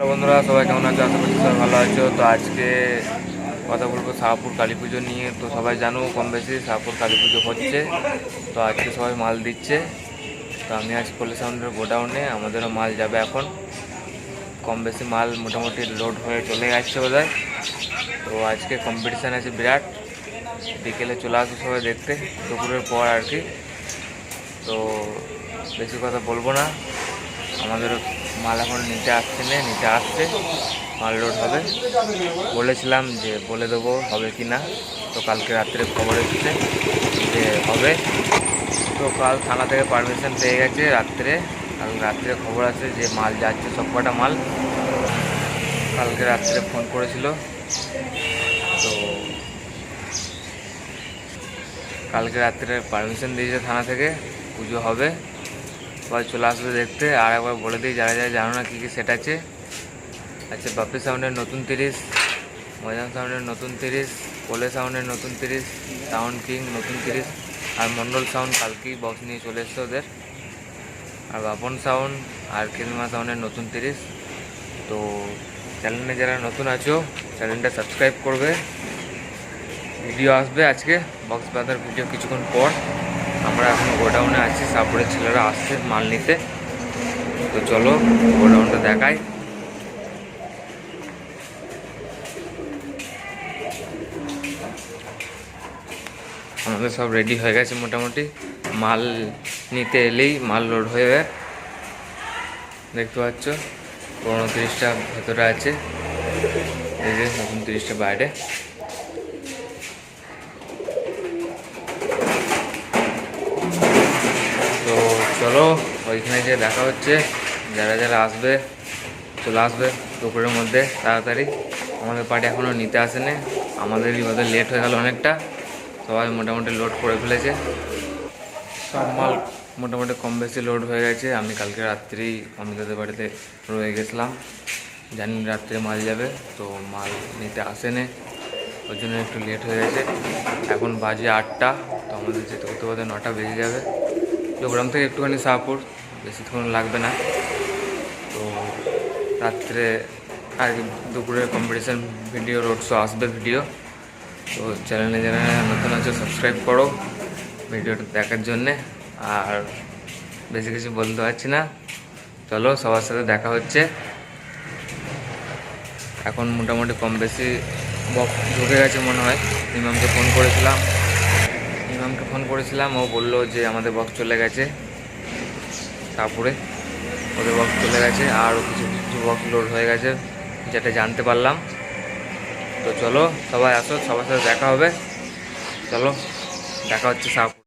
Hello বন্ধুরা, সবাই কেমন আছো? আশা করছি সবাই ভালো আছো। তো আজকে কথা বলব শাহপুর কালী পুজো নিয়ে। তো সবাই জানো, কম বেশি শাহপুর কালী পুজো হচ্ছে। তো আজকে সবাই মাল দিচ্ছে। তো আমি আজ পল্লী সাউন্ডের গোডাউনে, আমাদেরও মাল যাবে এখন। কম বেশি মাল মোটামুটি লোড হয়ে চলে যাচ্ছে বোধহয়। তো আজকে কম্পিটিশান আছে বিরাট। বিকেলে চলে আসবে সবাই দেখতে, দুপুরের পর আর কি। তো বেশি কথা বলব না। আমাদের মাল এখন নিতে আসছে না, নিতে আসছে, মাল লোড হবে। বলেছিলাম যে বলে দেবো হবে কি না। তো কালকে রাত্রে খবর এসেছে যে হবে। তো কাল থানা থেকে পারমিশন পেয়ে গেছে রাত্রে। কাল রাত্রে খবর আছে যে মাল যাচ্ছে সব কটা মাল। কালকে রাত্রে ফোন করেছিল। তো কালকে রাত্রে পারমিশন দিয়েছে থানা থেকে। পুজো হবে। সবাই চলে আসবে দেখতে। আর একবার বলে দিই, যারা যারা জানো না কী কী সেট আছে আচ্ছা বাপি সাউন্ডের নতুন তিরিশ ময়দান সাউন্ডের নতুন তিরিশ, কোলে সাউন্ডের নতুন তিরিশ, সাউন্ড কিং নতুন তিরিশ, আর মন্ডল সাউন্ড কালকেই বক্স নিয়ে চলে এসছে ওদের। আর বাপন সাউন্ড আর কিলমা সাউন্ডের নতুন তিরিশ। তো চ্যানেলে যারা নতুন আছো চ্যানেলটা সাবস্ক্রাইব করবে। ভিডিও আসবে আজকে বক্স বাজার ভিডিও কিছুক্ষণ পর। আমরা এখন গোডাউনে আছি। সাপুরের ছেলেরা আসছে মাল নিতে। তো চলো গোডাউনটা দেখাই। আমাদের সব রেডি হয়ে গেছে মোটামুটি। মাল নিতে এলেই মাল লোড হয়ে যাবে দেখতে পাচ্ছ পুরোনো তিরিশটা ভেতরে আছে। এই যে নতুন তিরিশটা বাইরে তো চলো, ওইখানে যে দেখা হচ্ছে। যারা যারা আসবে, চলে আসবে দুপুরের মধ্যে, তাড়াতাড়ি। আমাদের পার্টি এখনও নিতে আসেনি। আমাদেরই ওদের লেট হয়ে গেল অনেকটা। সবাই মোটামুটি লোড করে ফেলেছে। সব মাল মোটামুটি কম বেশি লোড হয়ে গেছে। আমি কালকে রাত্রেই অমিতাদের বাড়িতে রয়ে গেছিলাম। জানি রাত্রে মাল যাবে, তো মাল নিতে আসেনি। ওই জন্য একটু লেট হয়ে গেছে। এখন বাজে আটটা, তো আমাদের যেতে করতে করতে নটা বেজে যাবে। যোগগ্রাম থেকে একটুখানি শাহপুর বেশিক্ষণ লাগবে না। তো রাত্রে আর কি দুপুরে কম্পিটিশান ভিডিও রোড শো আসবে ভিডিও তো চ্যানেলে যারা নতুন আছে সাবস্ক্রাইব করো ভিডিওটা দেখার জন্যে। আর বেশি কিছু বলতে পারছি না। চলো, সবার সাথে দেখা হচ্ছে। এখন মোটামুটি কম বেশি বক ঢুকে গেছে মনে হয়। ইমামকে ফোন করেছিলাম। ইমামকে ফোন করেছিলাম, ও বলল যে আমাদের বক্স চলে গেছে। তারপরে ওদের বক্স চলে গেছে, আর কিছু কিছু বক্স লোড হয়ে গেছে, যেটা জানতে পারলাম। তো চলো সবাই আসো, সবার সাথে দেখা হবে। চলো, দেখা হচ্ছে শাহপুর